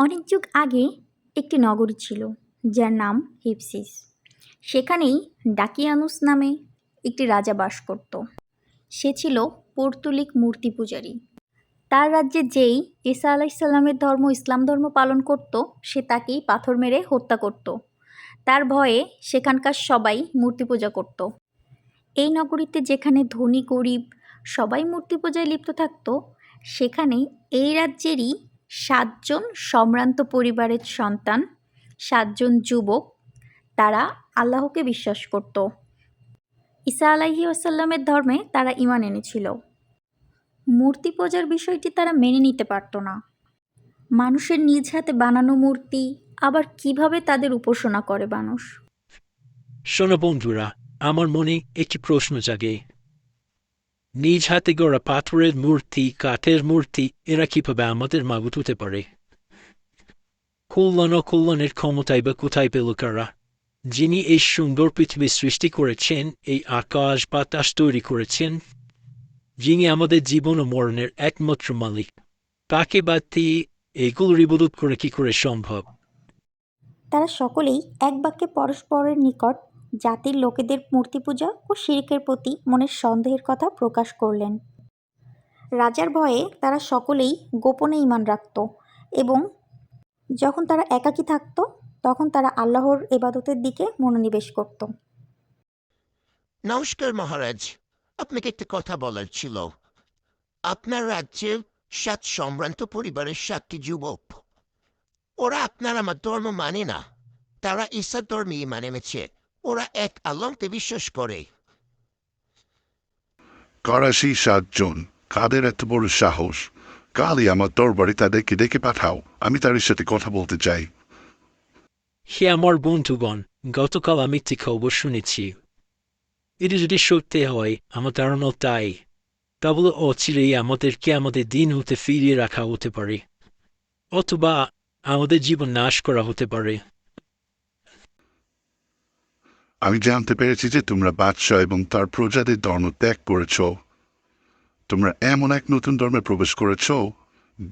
অনেক যুগ আগে একটি নগরী ছিল, যার নাম হিপসিস সেখানেই ডাকিয়ানুস নামে একটি রাজা বাস করত। সে ছিল পর্তুলিক মূর্তি পূজারী। তার রাজ্যে যেই ঈসা আলাইসাল্লামের ধর্ম, ইসলাম ধর্ম পালন করত, সে তাকেই পাথর মেরে হত্যা করত। তার ভয়ে সেখানকার সবাই মূর্তি পূজা করত। এই নগরীতে যেখানে ধনী, গরিব সবাই মূর্তি পূজায় লিপ্ত থাকত, সেখানে এই রাজ্যেরই সাতজন সম্ভ্রান্ত পরিবারের সন্তান, সাতজন যুবক, তারা আল্লাহকে বিশ্বাস করত। ঈসা আলাহি আসাল্লামের ধর্মে তারা ইমান এনেছিল। মূর্তি পূজার বিষয়টি তারা মেনে নিতে পারত না। মানুষের নিজ হাতে বানানো মূর্তি আবার কীভাবে তাদের উপাসনা করে মানুষ? শোনো বন্ধুরা, আমার মনে একটি প্রশ্ন জাগে। নিজ হাতে গড়া পাথরের মূর্তি কাঠের মূর্তি এরা কীভাবে আমাদের মাবুত হতে পারে কল্যাণ ও কল্যাণের ক্ষমতায় বা কোথায় পেল কারা যিনি এই সুন্দর পৃথিবী সৃষ্টি করেছেন এই আকাশ বাতাস তৈরি করেছেন যিনি আমাদের জীবন ও মরণের একমাত্র মালিক তাকে বাদ দিয়ে এগুলোর ইবাদত করে কি করে সম্ভব তারা সকলেই এক বাক্যে পরস্পরের নিকট জাতির লোকেদের মূর্তি পূজা ও শিরকের প্রতি মনের সন্দেহের কথা প্রকাশ করলেন। রাজার ভয়ে তারা সকলেই গোপনে ইমান রাখত এবং যখন তারা একাকী থাকত, তখন তারা আল্লাহর এবাদতের দিকে মনোনিবেশ করত। নমস্কার মহারাজ, আপনাকে একটা কথা বলার ছিল। আপনার রাজ্যে সাত সম্ভ্রান্ত পরিবারের সাতটি যুবক। ওরা আপনার আমার ধর্ম মানে না, তারা ঈশার ধর্মে মানে এনেছে ওরা এক আল্লাহতে বিশ্বাস করে। করাসি সাতজন কাদের এত বড় সাহস? কালই আমার দরবারে তাদেরকে ডেকে পাঠাও আমি তাদের সাথে কথা বলতে চাই। হে আমার বন্ধুগণ গতকাল আমি একটি খবর শুনেছি। এটি যদি সত্যি হয় আমার ধারণা তাই। তা বলে অচিরেই আমাদেরকে আমাদের দিন হতে ফিরিয়ে রাখা হতে পারে অথবা আমাদের জীবন নাশ করা হতে পারে। আমি জানতে পেরেছি যে তোমরা বাদশাহ এবং তার প্রজাদের ধর্ম ত্যাগ করেছ। তোমরা এমন এক নতুন ধর্মে প্রবেশ করেছ,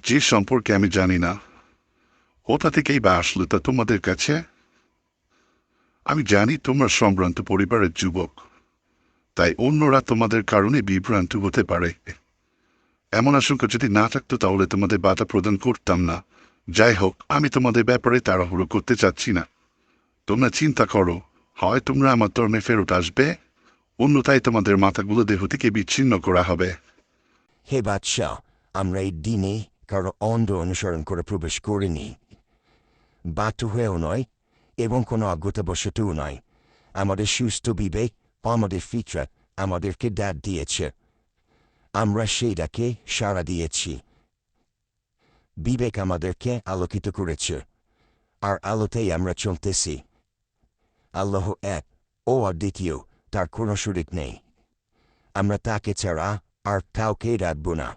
যে সম্পর্কে আমি জানি না। ওটা থেকেই বা আসলো তা তোমাদের কাছে? আমি জানি তোমরা সম্ভ্রান্ত পরিবারের যুবক, তাই অন্যরা তোমাদের কারণে বিভ্রান্ত হতে পারে। এমন আশঙ্কা যদি না থাকতো তাহলে তোমাদের বাধা প্রদান করতাম না। যাই হোক, আমি তোমাদের ব্যাপারে তাড়াহুড়ো করতে চাচ্ছি না। তোমরা চিন্তা করো হয় তোমরা আমার ধর্মে ফেরত আসবে, অন্যথায় তোমাদের মাথাগুলো দেহ থেকে বিচ্ছিন্ন করা হবে। হে বাদশাহ, আমরা এই দিনে কারও অন্ধ অনুসরণ করে প্রবেশ করিনি। বাধ্য হয়েও নয়, এবং কোনো অজ্ঞতাবশতও নয়। আমাদের সুস্থ বিবেক, আমাদের ফিতরাত আমাদেরকে ডাক দিয়েছে। আমরা সেইটাকে সাড়া দিয়েছি। বিবেক আমাদেরকে আলোকিত করেছে। আর আলোতেই আমরা চলতেছি। আল্লাহ এক। ও অদ্বিতীয় তার কোনো শরিক নেই। আমরা তাকে ছাড়া আর কাউকে রাখব না।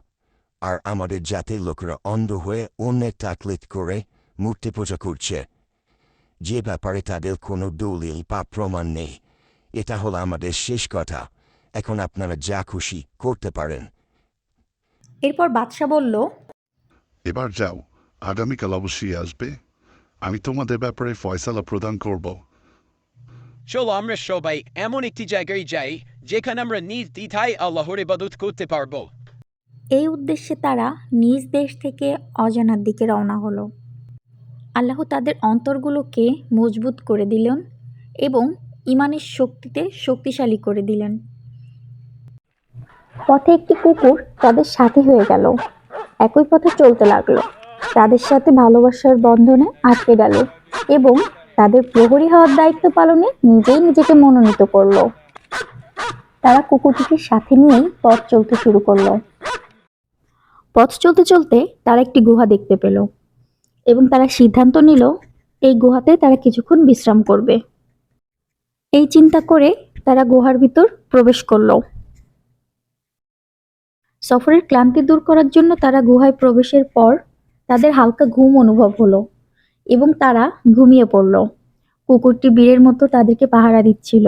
আর আমাদের জাতির লোকেরা অন্ধ হয়ে অন্যের তাকলিত করে মূর্তি পূজা করছে। যে ব্যাপারে তাদের কোনো দলিল বা প্রমাণ নেই। এটা হলো আমাদের শেষ কথা। এখন আপনারা যা খুশি করতে পারেন। এরপর বাদশাহ বলল এবার যাও আগামীকাল অবশ্যই আসবে। আমি তোমাদের ব্যাপারে ফয়সালা প্রদান করব। চলো আমরা সবাই এমন একটি জায়গায় যাই যেখানে আমরা নিজ দ্বিধায় আল্লাহর ইবাদত করতে পারব এই উদ্দেশ্যে তারা নিজ দেশ থেকে অজানার দিকে রওনা হলো। আল্লাহ তাদের অন্তরগুলোকে মজবুত করে দিলেন এবং ইমানের শক্তিতে শক্তিশালী করে দিলেন। পথে একটি কুকুর তাদের সাথী হয়ে গেল। একই পথে চলতে লাগল। তাদের সাথে ভালোবাসার বন্ধনে আটকে গেল এবং তাদের প্রহরী হওয়ার দায়িত্ব পালনে নিজেই নিজেকে মনোনীত করল। তারা কুকুরটিকে সাথে নিয়েই পথ চলতে শুরু করল। পথ চলতে চলতে তারা একটি গুহা দেখতে পেল এবং তারা সিদ্ধান্ত নিল, এই গুহাতে তারা কিছুক্ষণ বিশ্রাম করবে। এই চিন্তা করে তারা গুহার ভিতর প্রবেশ করল। সফরের ক্লান্তি দূর করার জন্য তারা গুহায় প্রবেশের পর তাদের হালকা ঘুম অনুভব হলো। এবং তারা ঘুমিয়ে পড়ল। কুকুরটি বীরের মতো তাদেরকে পাহারা দিচ্ছিল।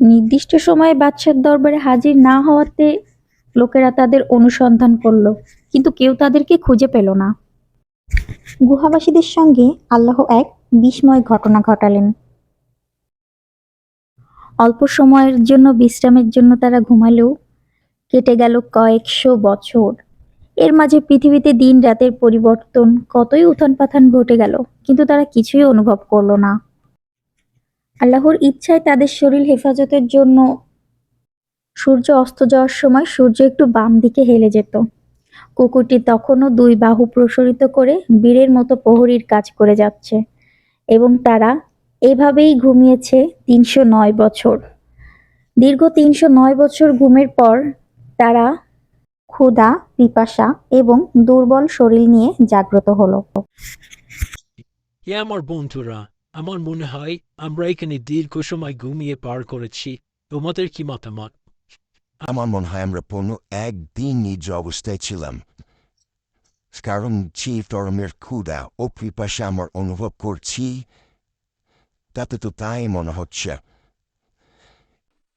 নির্দিষ্ট সময়ে বাদশার দরবারে হাজির না হওয়াতে লোকেরা তাদের অনুসন্ধান করল, কিন্তু কেউ তাদেরকে খুঁজে পেল না। গুহাবাসীদের সঙ্গে আল্লাহ এক বিস্ময় ঘটনা ঘটালেন। অল্প সময়ের জন্য বিশ্রামের জন্য তারা ঘুমালেও কেটে গেল কয়েকশো বছর। এর মাঝে পৃথিবীতে দিন রাতের পরিবর্তন কতই উত্থান পাথান ঘটে গেল, কিন্তু তারা কিছুই অনুভব করল না। আল্লাহর ইচ্ছায় তাদের শরীর হেফাজতের জন্য সূর্য অস্ত যাওয়ার সময় সূর্য একটু বাম দিকে হেলে যেত। কুকুরটি তখনও দুই বাহু প্রসারিত করে বীরের মতো প্রহরীর কাজ করে যাচ্ছে এবং তারা এভাবেই ঘুমিয়েছে তিনশো নয় বছর। দীর্ঘ তিনশো নয় বছর ঘুমের পর তারা ক্ষুধা পিপাসা এবং দুর্বল শরীর নিয়ে জাগ্রত হলো। হে আমার বন্ধুরা আমার মনে হয় আমরা এখানে দীর্ঘ সময় ঘুমিয়ে পার করেছি। তোমাদের কি মতামত? আমার মনে হয় আমরা পণ্য একদিন নিজ অবস্থায় ছিলাম। কারণ চিফ টরমের ক্ষুদা ও পিপাসা আমার অনুভব করছি। তাতে তো তাই মনে হচ্ছে।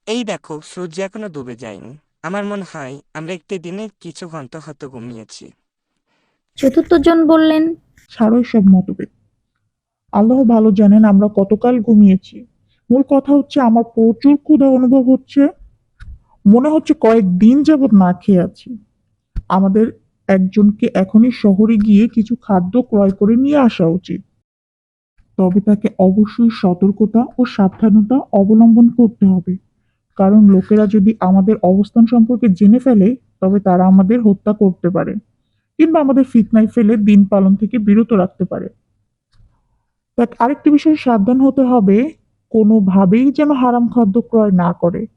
এই দেখো সূর্য এখনও ডুবে যায়নি। আমার মনে হয় আমরা একটি দিনে কিছু ঘণ্টা হয়তো ঘুমিয়েছি। চতুর্থ জন বললেন ছাড়ো সব মতভেদ। আল্লাহ ভালো জানেন আমরা কতকাল ঘুমিয়েছি। মূল কথা হচ্ছে আমার প্রচুর ক্ষুধা অনুভব হচ্ছে। মনে হচ্ছে কয়েকদিন যাবৎ না খেয়ে আছি। আমাদের একজনকে এখনই শহরে গিয়ে কিছু খাদ্য ক্রয় করে নিয়ে আসা উচিত। তবে তাকে অবশ্যই সতর্কতা ও সাবধানতা অবলম্বন করতে হবে। কারণ লোকেরা যদি আমাদের অবস্থান সম্পর্কে জেনে ফেলে তবে তারা আমাদের হত্যা করতে পারে কিংবা আমাদের ফিতনায় ফেলে দিন পালন থেকে বিরত রাখতে পারে। দেখ আরেকটি বিষয়ে সাবধান হতে হবে কোনোভাবেই যেন হারাম খাদ্য ক্রয় না করে।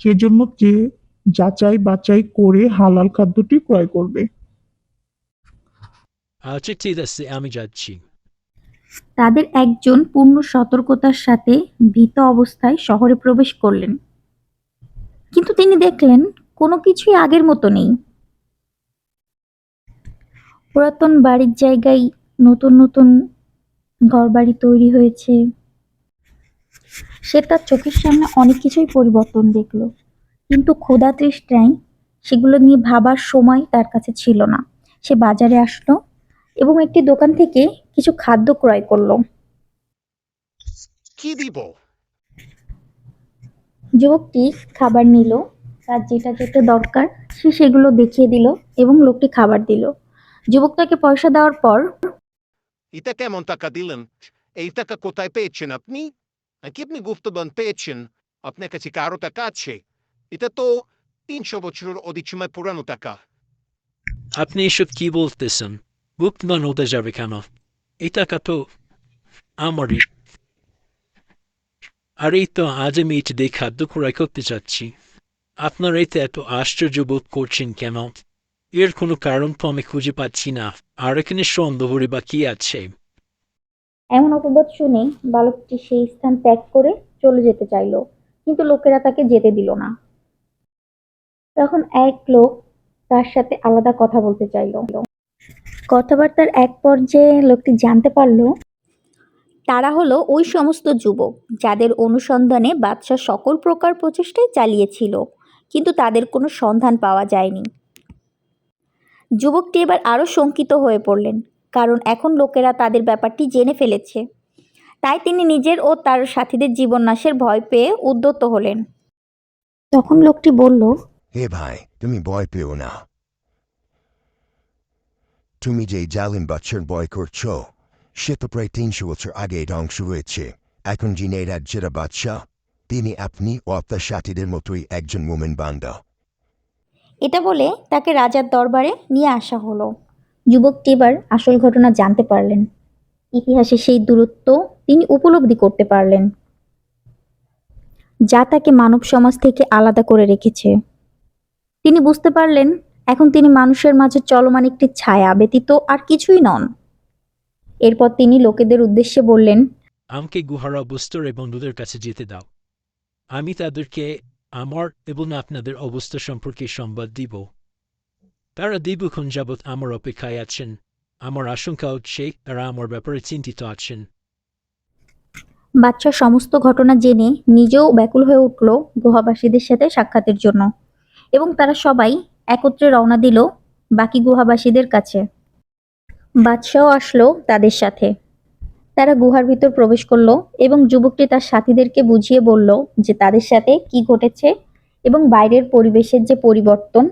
সেজন্য যে যাচাই বাছাই করে হালাল খাদ্যটি ক্রয় করবে। আচ্ছা ঠিক আছে আমি যাচ্ছি। তাদের একজন পূর্ণ সতর্কতার সাথে ভীত অবস্থায় শহরে প্রবেশ করলেন। কিন্তু তিনি দেখলেন কোনো কিছুই আগের মতো নেই। পুরাতন বাড়ির জায়গায় নতুন নতুন ঘরবাড়ি তৈরি হয়েছে। সে তার চোখের সামনে অনেক কিছুই পরিবর্তন দেখল, কিন্তু ক্ষুধা তৃষ্ণায় সেগুলো নিয়ে ভাবার সময় তার কাছে ছিল না। সে বাজারে আসলো এবং একটি দোকান থেকে কিছু খাদ্য ক্রয় করল। কি দিব? যুবকটি খাবার নিল তার যেটা যেটা দরকার সে সেগুলো দেখিয়ে দিল এবং লোকটি খাবার দিল। যুবক তাকে পয়সা দেওয়ার পর এটা কেমন টাকা দিলেন? এই টাকা কোথায় পেয়েছেন আপনি? কি আপনি গুপ্তবান পেয়েছেন? আপনার কাছে কারও টাকা আছে? এটা তো তিনশো বছরের অধিক সময় পুরানো টাকা। আপনি এসব কি বলতেছেন? গুপ্তমান হতে যাবে কেন? এই টাকা তো আমারই। আর, এই তো আজ আমি এটি দিয়ে খাদ্য ক্রয় করতে চাচ্ছি আপনার এতে এত আশ্চর্য বোধ করছেন কেন? এর কোনো কারণ তো আমি খুঁজে পাচ্ছি না। আর এখানে সন্দেহরে বা কি আছে? এমন অপবাদ শুনে বালকটি সেই স্থান ত্যাগ করে চলে যেতে চাইল, কিন্তু লোকেরা তাকে যেতে দিল না। তখন এক লোক তার সাথে আলাদা কথা বলতে চাইল। কথাবার্তার এক পর্যায়ে লোকটি জানতে পারল তারা হলো ওই সমস্ত যুবক যাদের অনুসন্ধানে বাদশাহ সকল প্রকার প্রচেষ্টাই চালিয়েছিল কিন্তু তাদের কোনো সন্ধান পাওয়া যায়নি। যুবকটি এবার আরও শঙ্কিত হয়ে পড়লেন কারণ এখন লোকেরা তাদের ব্যাপারটি জেনে ফেলেছে। তাই তিনি নিজের ও তার সাথীদের জীবননাশের ভয় পেয়ে উদ্যত হলেন। তখন লোকটি বলল হে ভাই তুমি ভয় পেও না। তুমি যে জালিম বাচ্চার ভয় করছ সে তো প্রায় তিনশো বছর আগে ধ্বংস হয়েছে এখন যিনি এই রাজ্যের বাচ্চা তিনি আপনি ও আপনার সাথীদের মতোই একজন মোমেন বান্দা এটা বলে তাকে রাজার দরবারে নিয়ে আসা হলো যুবকটি এবার আসল ঘটনা জানতে পারলেন ইতিহাসে সেই দূরত্ব তিনি উপলব্ধি করতে পারলেন যা তাকে মানব সমাজ থেকে আলাদা করে রেখেছে তিনি বুঝতে পারলেন এখন তিনি মানুষের মাঝে চলমান একটি ছায়া ব্যতীত আর কিছুই নন এরপর তিনি লোকেদের উদ্দেশ্যে বললেন আমাকে গুহার অবস্থার বন্ধুদের কাছে যেতে দাও। আমি তাদেরকে আমার এবং আপনাদের অবস্থা সম্পর্কে সংবাদ দিব। তারা দীর্ঘক্ষণ যাবৎ আমার অপেক্ষায় আছেন। আমার আশঙ্কা হচ্ছে তারা আমার ব্যাপারে চিন্তিত আছেন। বাচ্চা সমস্ত ঘটনা জেনে নিজেও ব্যাকুল হয়ে উঠল গুহাবাসীদের সাথে সাক্ষাতের জন্য এবং তারা সবাই একত্রে রওনা দিল বাকি গুহাবাসীদের কাছে। বাদশাও আসলো তাদের সাথে। তারা গুহার ভিতর প্রবেশ করল এবং যুবকটি তার সাথীদেরকে বুঝিয়ে বলল যে তাদের সাথে কি ঘটেছে এবং বাইরের পরিবেশের যে পরিবর্তন,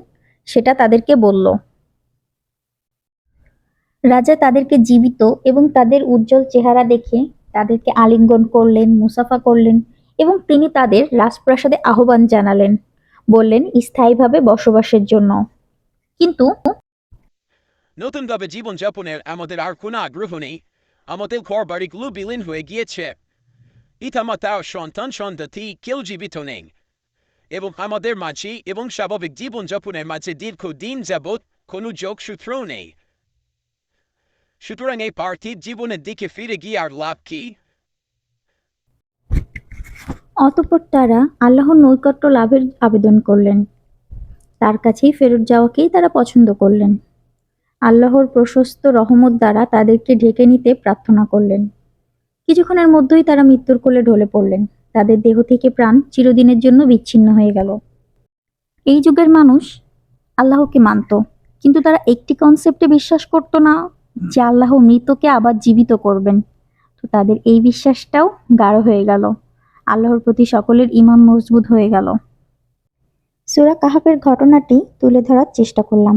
সেটা তাদেরকে বলল। রাজা তাদেরকে জীবিত এবং তাদের উজ্জ্বল চেহারা দেখে তাদেরকে আলিঙ্গন করলেন, মুসাফা করলেন এবং তিনি তাদের রাজপ্রাসাদে আহ্বান জানালেন, বললেন স্থায়ীভাবে বসবাসের জন্য। কিন্তু নতুনভাবে জীবনযাপনের আমাদের আর কোনো আগ্রহ নেই। আমাদের ঘর বাড়িগুলো বিলীন হয়ে গিয়েছে। পিতামাতাও সন্তান সন্ততি কেউ জীবিত নেই। এবং আমাদের মাঝে এবং স্বাভাবিক জীবনযাপনের মাঝে দীর্ঘদিন যাবৎ কোনো যোগসূত্র নেই। সুতরাং এই পার্থিব জীবনের দিকে ফিরে গিয়ে আর লাভ কি? অতঃপর তারা আল্লাহর নৈকট্য লাভের আবেদন করলেন। তার কাছেই ফেরত যাওয়াকেই তারা পছন্দ করলেন। আল্লাহর প্রশস্ত রহমত দ্বারা তাদেরকে ঢেকে নিতে প্রার্থনা করলেন। কিছুক্ষণের মধ্যেই তারা মৃত্যুর কোলে ঢলে পড়লেন। তাদের দেহ থেকে প্রাণ চিরদিনের জন্য বিচ্ছিন্ন হয়ে গেল। এই যুগের মানুষ আল্লাহকে মানত, কিন্তু তারা একটি কনসেপ্টে বিশ্বাস করতো না যে আল্লাহ মৃতকে আবার জীবিত করবেন। তো তাদের এই বিশ্বাসটাও গাঢ় হয়ে গেল। আল্লাহর প্রতি সকলের ইমান মজবুত হয়ে গেল। সুরা কাহাবের ঘটনাটি তুলে ধরার চেষ্টা করলাম।